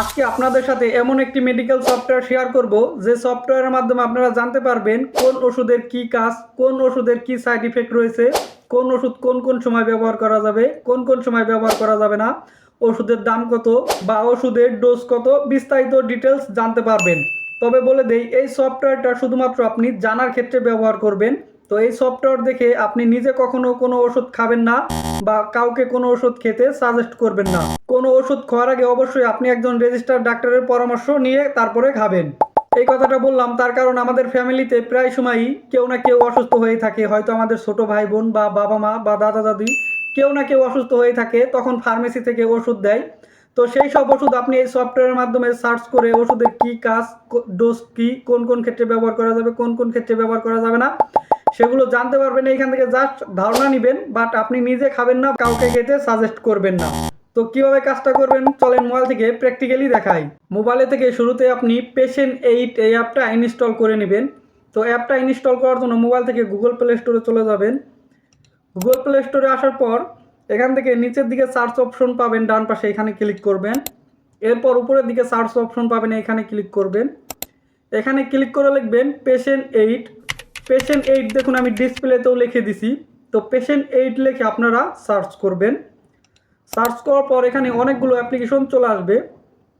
আজকে আপনাদের সাথে এমন একটি মেডিকেল সফটওয়্যার শেয়ার করব যে সফটওয়্যারের মাধ্যমে আপনারা জানতে পারবেন কোন ওষুধের কি কাজ, কোন ওষুধের কি সাইড ইফেক্ট রয়েছে, কোন ওষুধ কোন কোন সময় ব্যবহার করা যাবে, কোন কোন সময় ব্যবহার করা যাবে না, ওষুধের দাম কত বা ওষুধের ডোজ কত বিস্তারিত ডিটেলস জানতে পারবেন। তবে বলে দেই, এই সফটওয়্যারটা শুধুমাত্র আপনি জানার ক্ষেত্রে ব্যবহার করবেন। তো এই সফটওয়্যার দেখে আপনি নিজে কখনো কোনো ওষুধ খাবেন না বা কাউকে কোনো ওষুধ খেতে সাজেস্ট করবেন না। কোনো ওষুধ খাওয়ার আগে অবশ্যই আপনি একজন রেজিস্টার্ড ডাক্তারের পরামর্শ নিয়ে তারপরে খাবেন। এই কথাটা বললাম, তার কারণ আমাদের ফ্যামিলিতে প্রায় সময়ই কেউ না কেউ অসুস্থ হয়ে থাকে। হয়তো আমাদের ছোট ভাই বোন বা বাবা মা বা দাদা দাদি কেউ না কেউ অসুস্থ হয়ে থাকে, তখন ফার্মেসি থেকে ওষুধ দেয়। তো সেই সব ওষুধ আপনি এই সফটওয়্যারের মাধ্যমে সার্চ করে ওষুধের কি কাজ ডোজ কি, কোন কোন ক্ষেত্রে ব্যবহার করা যাবে, কোন কোন ক্ষেত্রে ব্যবহার করা যাবে না। সেগুলো জানতে পারবেন, এইখান থেকে জাস্ট ধারণা নেবেন বাট আপনি নিজে খাবেন না, কাউকে খেতে সাজেস্ট করবেন না। তো কীভাবে কাজটা করবেন, চলেন মোবাইল থেকে প্র্যাকটিক্যালি দেখাই। মোবাইলে থেকে শুরুতে আপনি পেশেন্ট এইট এই অ্যাপটা ইনস্টল করে নেবেন। তো অ্যাপটা ইনস্টল করার জন্য মোবাইল থেকে গুগল প্লে স্টোরে চলে যাবেন। গুগল প্লে স্টোরে আসার পর, এখান থেকে নিচের দিকে সার্চ অপশন পাবেন, ডান পাশে এখানে ক্লিক করবেন। এরপর উপরের দিকে সার্চ অপশন পাবেন, এখানে ক্লিক করবেন। এখানে ক্লিক করে লিখবেন পেশেন্ট এইট পেশেন্ট এইট দেখুন, আমি ডিসপ্লেতেও লিখে দিছি। তো পেশেন্ট এইট লিখে আপনারা সার্চ করবেন। সার্চ করার পর এখানে অনেকগুলো অ্যাপ্লিকেশন চলে আসবে।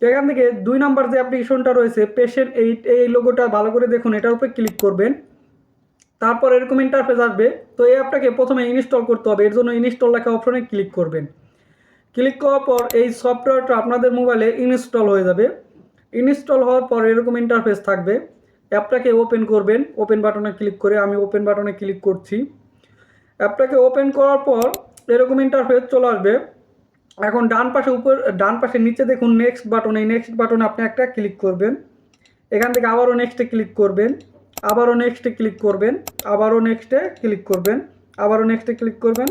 এখান থেকে দুই নাম্বার যে অ্যাপ্লিকেশনটা রয়েছে পেশেন্ট এইট এই লোগোটা ভালো করে দেখুন, এটার উপরে ক্লিক করবেন। তারপর এরকম ইন্টারফেস আসবে। তো এই অ্যাপটাকে প্রথমে ইনস্টল করতে হবে, এর জন্য ইনস্টল লেখা অপশনে ক্লিক করবেন। ক্লিক করার পর এই সফটওয়্যারটা আপনাদের মোবাইলে ইনস্টল হয়ে যাবে। ইনস্টল হওয়ার পর এরকম ইন্টারফেস থাকবে। অ্যাপটাকে ওপেন করবেন ওপেন বাটনে ক্লিক করে আমি ওপেন বাটনে ক্লিক করছি। অ্যাপটাকে ওপেন করার পর এরকম ইন্টারফেস চলে আসবে। এখন ডান পাশে উপর, ডান পাশে নিচে দেখুন নেক্সট বাটন এই নেক্সট বাটনে আপনি একটা ক্লিক করবেন। এখান থেকে আবারও নেক্সটে ক্লিক করবেন, আবারও নেক্সটে ক্লিক করবেন, আবারও নেক্সটে ক্লিক করবেন, আবারও নেক্সটে ক্লিক করবেন।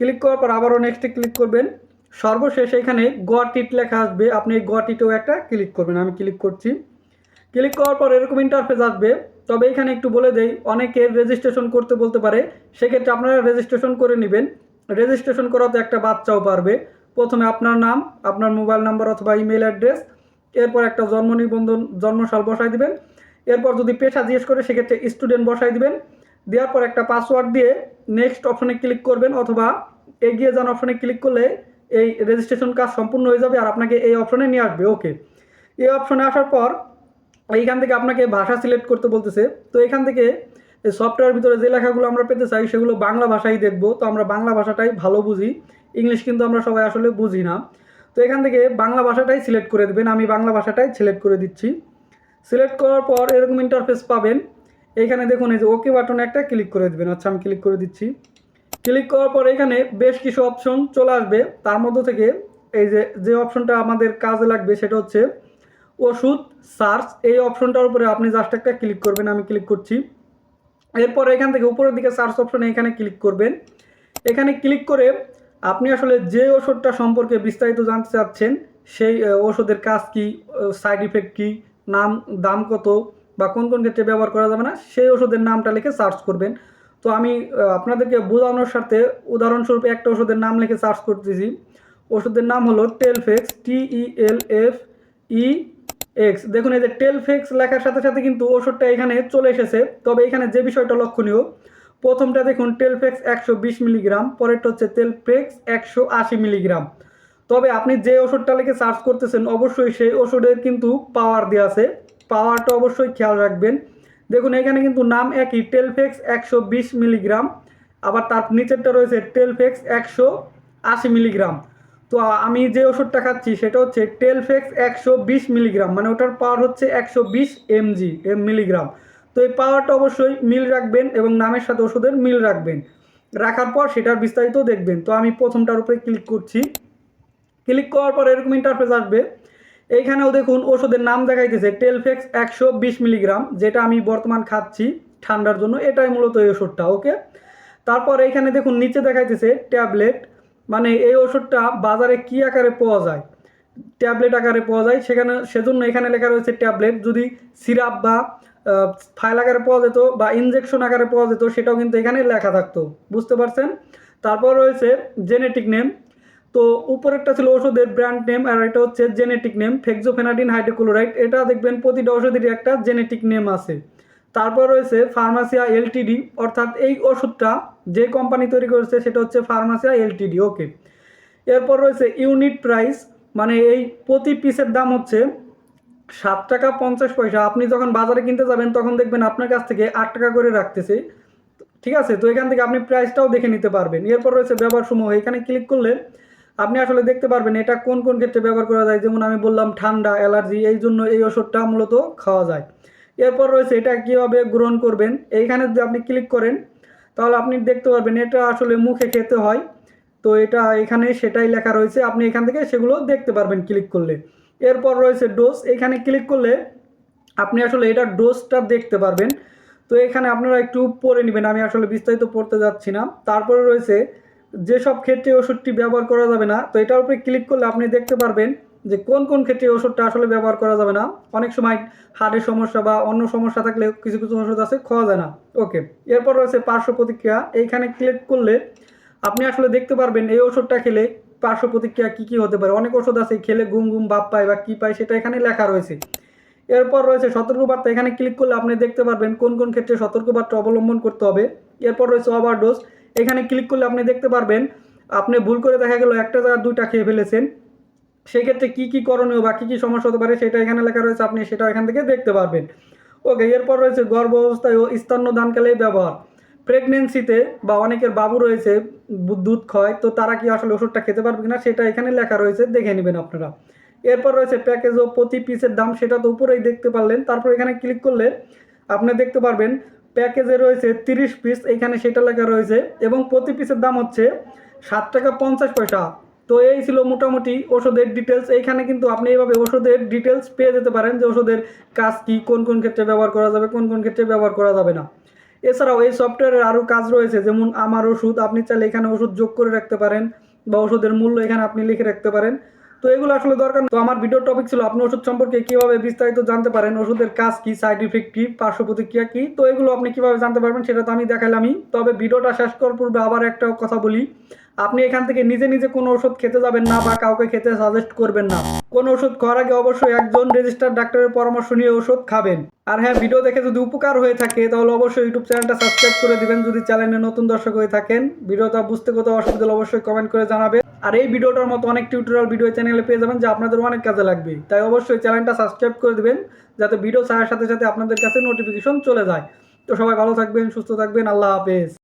ক্লিক করার পর আবারও নেক্সটে ক্লিক করবেন। সর্বশেষ এখানে গট ইট লেখা আসবে, আপনি এই গট ইটেও একটা ক্লিক করবেন, আমি ক্লিক করছি। ক্লিক করার পর এরকম ইন্টারফেস আসবে। তবে এখানে একটু বলে দেই অনেকের রেজিস্ট্রেশন করতে বলতে পারে। সেক্ষেত্রে আপনারা রেজিস্ট্রেশন করে নেবেন। রেজিস্ট্রেশন করাতে একটা বাচ্চাও পারবে। প্রথমে আপনার নাম, আপনার মোবাইল নাম্বার অথবা ইমেল অ্যাড্রেস এরপর একটা জন্ম নিবন্ধন জন্মসাল বসাই দিবেন। এরপর যদি পেশা জিজ্ঞেস করে, সেক্ষেত্রে স্টুডেন্ট বসাই দিবেন। দেওয়ার পর একটা পাসওয়ার্ড দিয়ে নেক্সট অপশনে ক্লিক করবেন অথবা এগিয়ে যান অপশনে ক্লিক করলে এই রেজিস্ট্রেশন কাজ সম্পূর্ণ হয়ে যাবে আর আপনাকে এই অপশনে নিয়ে আসবে। ওকে এই অপশনে আসার পর এইখান থেকে আপনাকে ভাষা সিলেক্ট করতে বলতেছে। তো এখান থেকে সফটওয়্যার ভিতরে যে লেখাগুলো আমরা পেতে চাই, সেগুলো বাংলা ভাষাই দেখব। তো আমরা বাংলা ভাষাটাই ভালো বুঝি। ইংলিশ কিন্তু আমরা সবাই আসলে বুঝি না। তো এখান থেকে বাংলা ভাষাটাই সিলেক্ট করে দেবেন। আমি বাংলা ভাষাটাই সিলেক্ট করে দিচ্ছি। সিলেক্ট করার পর এরকম ইন্টারফেস পাবেন। এইখানে দেখুন, এই যে ওকে বাটনে একটা ক্লিক করে দেবেন। আচ্ছা আমি ক্লিক করে দিচ্ছি। ক্লিক করার পর এখানে বেশ কিছু অপশন চলে আসবে। তার মধ্যে থেকে এই যে যে অপশনটা আমাদের কাজে লাগবে, সেটা হচ্ছে ওষুধ, সার্চ, এই অপশনটার উপরে আপনি জাস্ট একটা ক্লিক করবেন, আমি ক্লিক করছি। এরপর এখান থেকে উপরের দিকে সার্চ অপশনে এখানে ক্লিক করবেন। এখানে ক্লিক করে আপনি আসলে যে ওষুধটা সম্পর্কে বিস্তারিত জানতে চাচ্ছেন, সেই ওষুধের কাজ কি সাইড ইফেক্ট কি, নাম, দাম কত, বা কোন কোন ক্ষেত্রে ব্যবহার করা যাবে না, সেই ওষুধের নামটা লিখে সার্চ করবেন। তো আমি আপনাদেরকে বোঝানোর সাথে উদাহরণস্বরূপ একটা ওষুধের নাম লিখে সার্চ করতেছি। ওষুধের নাম হলো টেলফেক্স টি ই এল এফ ই এক্স দেখুন এই যে টেলফেক্স লেখার সাথে সাথে কিন্তু ওষুধটা এখানে চলে এসেছে। তবে এখানে যে বিষয়টা লক্ষণীয়, প্রথমটা দেখুন টেলফেক্স একশো বিশ মিলিগ্রাম, পরেরটা হচ্ছে টেলফেক্স একশো আশি মিলিগ্রাম। তবে আপনি যে ওষুধটা লিখে সার্চ করতেছেন, অবশ্যই সেই ওষুধের কিন্তু পাওয়ার দেওয়া আছে। পাওয়ারটা অবশ্যই খেয়াল রাখবেন। দেখুন এখানে কিন্তু নাম একই টেলফেক্স একশো বিশ মিলিগ্রাম, আবার তার নিচেরটা রয়েছে টেলফেক্স একশো আশি মিলিগ্রাম। তো আমি যে ওষুধটা খাচ্ছি সেটা হচ্ছে টেলফেক্স একশো বিশ মিলিগ্রাম মানে ওটার পাওয়ার হচ্ছে একশো বিশ এমজি এম মিলিগ্রাম তো এই পাওয়ারটা অবশ্যই মিল রাখবেন এবং নামের সাথে ওষুধের মিল রাখবেন। রাখার পর সেটার বিস্তারিত দেখবেন। তো আমি প্রথমটার উপরে ক্লিক করছি। ক্লিক করার পর এরকম ইন্টারফেস আসবে। এইখানেও দেখুন ওষুধের নাম দেখাইতেছে টেলফেক্স একশো বিশ মিলিগ্রাম যেটা আমি বর্তমান খাচ্ছি ঠান্ডার জন্য। এটাই মূলত এই ওষুধটা ওকে তারপর এইখানে দেখুন নিচে দেখাইতেছে ট্যাবলেট। মানে এই ওষুধটা বাজারে কি আকারে পাওয়া যায়? ট্যাবলেট আকারে পাওয়া যায়, সেখানে সেজন্য এখানে লেখা রয়েছে ট্যাবলেট। যদি সিরাপ বা ফাইল আকারে পাওয়া যেত বা ইনজেকশন আকারে পাওয়া যেত, সেটাও কিন্তু এখানে লেখা থাকতো। বুঝতে পারছেন? তারপর রয়েছে জেনেটিক নেম তো উপরেরটা ছিল ওষুধের ব্র্যান্ড নেম আর এটা হচ্ছে জেনেটিক নেম ফেক্সোফেনাডিন হাইড্রোক্লোরাইড এটা দেখবেন প্রতিটা ওষুধেরই একটা জেনেটিক নেম আছে। তারপর রয়েছে ফার্মাসিয়া এলটিডি, অর্থাৎ এই ওষুধটা যে কোম্পানি তৈরি করেছে সেটা হচ্ছে ফার্মাসিয়া এলটিডি, ওকে। এরপর রয়েছে ইউনিট প্রাইস মানে এই প্রতি পিসের দাম হচ্ছে সাত টাকা পঞ্চাশ পয়সা। আপনি যখন বাজারে কিনতে যাবেন, তখন দেখবেন আপনার কাছ থেকে আট টাকা করে রাখতেছে। ঠিক আছে? তো এখান থেকে আপনি প্রাইসটাও দেখে নিতে পারবেন। এরপর রয়েছে ব্যবহার সমূহ। এখানে ক্লিক করলে আপনি আসলে দেখতে পারবেন এটা কোন কোন ক্ষেত্রে ব্যবহার করা যায়। যেমন আমি বললাম ঠান্ডা, অ্যালার্জি, এই জন্য এই ওষুধটা মূলত খাওয়া যায়। এরপর রয়েছে এটা কীভাবে গ্রহণ করবেন। এইখানে যদি আপনি ক্লিক করেন, তাহলে আপনি দেখতে পারবেন এটা আসলে মুখে খেতে হয়। তো এটা এখানে সেটাই লেখা রয়েছে। আপনি এখান থেকে সেগুলো দেখতে পারবেন ক্লিক করলে। এরপর রয়েছে ডোজ এখানে ক্লিক করলে আপনি আসলে এটার ডোজটা দেখতে পারবেন। তো এখানে আপনারা একটু পড়ে নেবেন। আমি আসলে বিস্তারিত পড়তে যাচ্ছি না। তারপরে রয়েছে, যেসব ক্ষেত্রে ওষুধটি ব্যবহার করা যাবে না, তো এটার উপরে ক্লিক করলে আপনি দেখতে পারবেন যে কোন কোন ক্ষেত্রে ওষুধটা আসলে ব্যবহার করা যাবে না? অনেক সময় হার্টের সমস্যা বা অন্য সমস্যা থাকলে কিছু কিছু ওষুধ আছে, খাওয়া যায় না। ওকে, এরপর রয়েছে পার্শ্ব প্রতিক্রিয়া। এইখানে ক্লিক করলে আপনি আসলে দেখতে পারবেন এই ওষুধটা খেলে পার্শ্ব প্রতিক্রিয়া কী কী হতে পারে। অনেক ওষুধ আছে, খেলে গুম গুম ভাব পায় বা কী পায়, সেটা এখানে লেখা রয়েছে। এরপর রয়েছে সতর্কবার্তা। এখানে ক্লিক করলে আপনি দেখতে পারবেন কোন কোন ক্ষেত্রে সতর্কবার্তা অবলম্বন করতে হবে। এরপর রয়েছে ওভারডোজ এখানে ক্লিক করলে আপনি দেখতে পারবেন, আপনি ভুল করে দেখা গেল একটা জায়গা দুইটা খেয়ে ফেলেছেন। সেক্ষেত্রে কী কী করণীয় বা কী কী সমস্যা হতে পারে সেটা এখানে লেখা রয়েছে, আপনি সেটা এখান থেকে দেখতে পারবেন। ওকে, এরপর রয়েছে গর্ভ অবস্থায় ও স্তন্যদানকালে ব্যবহার। প্রেগনেন্সিতে বা অনেকের বাবু রয়েছে দুধ ক্ষয় তো তারা কি আসলে ওষুধটা খেতে পারবে কিনা সেটা এখানে লেখা রয়েছে, দেখে নেবেন আপনারা। এরপর রয়েছে প্যাকেজ ও প্রতি পিসের দাম, সেটা তো উপরেই দেখতে পারলেন। তারপর এখানে ক্লিক করলে আপনি দেখতে পারবেন, প্যাকেজে রয়েছে তিরিশ পিস, এখানে সেটা লেখা রয়েছে, এবং প্রতি পিসের দাম হচ্ছে সাত টাকা পঞ্চাশ পয়সা। তো এই ছিল মোটামুটি ওষুধের ডিটেলস এইখানে কিন্তু আপনি এইভাবে ওষুধের ডিটেলস পেয়ে যেতে পারেন যে ওষুধের কাজ কী, কোন কোন ক্ষেত্রে ব্যবহার করা যাবে, কোন কোন ক্ষেত্রে ব্যবহার করা যাবে না। এছাড়াও এই সফটওয়্যারের আরও কাজ রয়েছে, যেমন আমার ওষুধ, আপনি চাইলে এখানে ওষুধ যোগ করে রাখতে পারেন বা ওষুধের মূল্য এখানে আপনি লিখে রাখতে পারেন। তো এগুলো আসলে দরকার। তো আমার ভিডিও টপিক ছিল আপনি ওষুধ সম্পর্কে কীভাবে বিস্তারিত জানতে পারেন, ওষুধের কাজ কী সাইড ইফেক্ট কী, পার্শ্ব প্রতিক্রিয়া কী, তো এগুলো আপনি কীভাবে জানতে পারবেন সেটা তো আমি দেখালামই। তবে ভিডিওটা শেষ করার পূর্বে আবার একটা কথা বলি। আপনি এখান থেকে নিজে নিজে কোনো ওষুধ খেতে যাবেন না বা কাউকে খেতে সাজেস্ট করবেন না। কোন ওষুধ খাওয়ার আগে অবশ্যই একজন রেজিস্টার্ড ডাক্তারের পরামর্শ নিয়ে ওষুধ খাবেন। আর হ্যাঁ ভিডিও দেখে যদি উপকার হয়ে থাকে, তাহলে অবশ্যই ইউটিউব চ্যানেলটা সাবস্ক্রাইব করে দিবেন। যদি চ্যানেলে নতুন দর্শক হয়ে থাকেন ভিডিওটা বুঝতে কোথাও অসুবিধা হলে অবশ্যই কমেন্ট করে জানাবেন। আর এই ভিডিওটার মতো অনেক টিউটোরিয়াল ভিডিও চ্যানেলে পেয়ে যাবেন, যা আপনাদের অনেক কাজে লাগবে। তাই অবশ্যই চ্যানেলটা সাবস্ক্রাইব করে দিবেন, যাতে ভিডিও ছাড়ার সাথে সাথে আপনাদের কাছে নোটিফিকেশন চলে যায়। তো সবাই ভালো থাকবেন, সুস্থ থাকবেন, আল্লাহ হাফেজ।